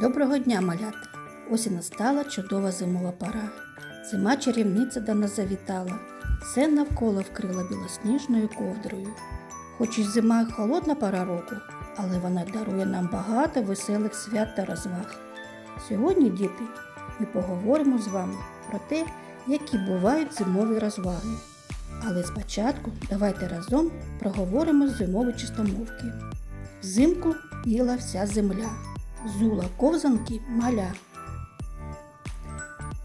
Доброго дня, малята! Ось і настала чудова зимова пора. Зима чарівниця до нас завітала, все навколо вкрила білосніжною ковдрою. Хоч і зима холодна пора року, але вона дарує нам багато веселих свят та розваг. Сьогодні, діти, ми поговоримо з вами про те, які бувають зимові розваги. Але спочатку давайте разом проговоримо зимові чистомовки. Взимку біла вся земля, зула ковзанки маля.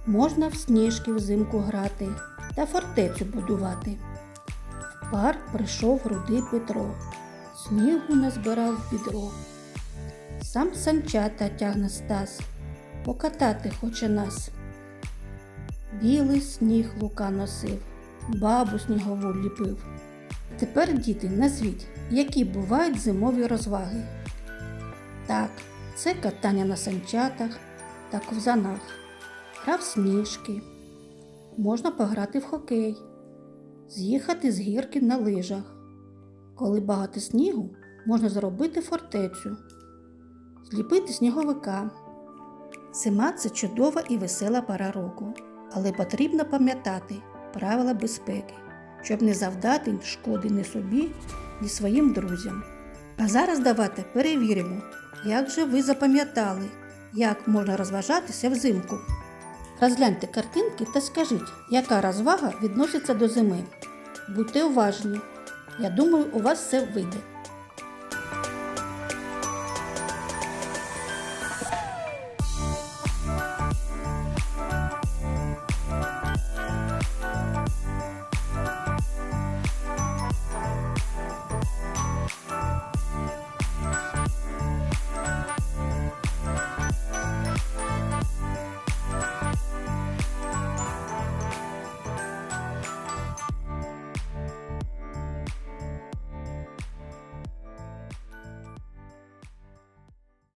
Можна в сніжки взимку грати та фортецю будувати. В парк прийшов рудий Петро, снігу назбирав відро. Сам санчата тягне Стас, покатати хоче нас. Білий сніг лука носив, бабу снігову ліпив. Тепер, діти, назвіть, які бувають зимові розваги. Так, це катання на санчатах та ковзанах, гра в сніжки. Можна пограти в хокей, з'їхати з гірки на лижах. Коли багато снігу, можна зробити фортецю, зліпити сніговика. Зима це чудова і весела пора року, але потрібно пам'ятати правила безпеки, щоб не завдати шкоди ні собі, ні своїм друзям. А зараз давайте перевіримо, як же ви запам'ятали, як можна розважатися взимку. Розгляньте картинки та скажіть, яка розвага відноситься до зими. Будьте уважні. Я думаю, у вас все вийде.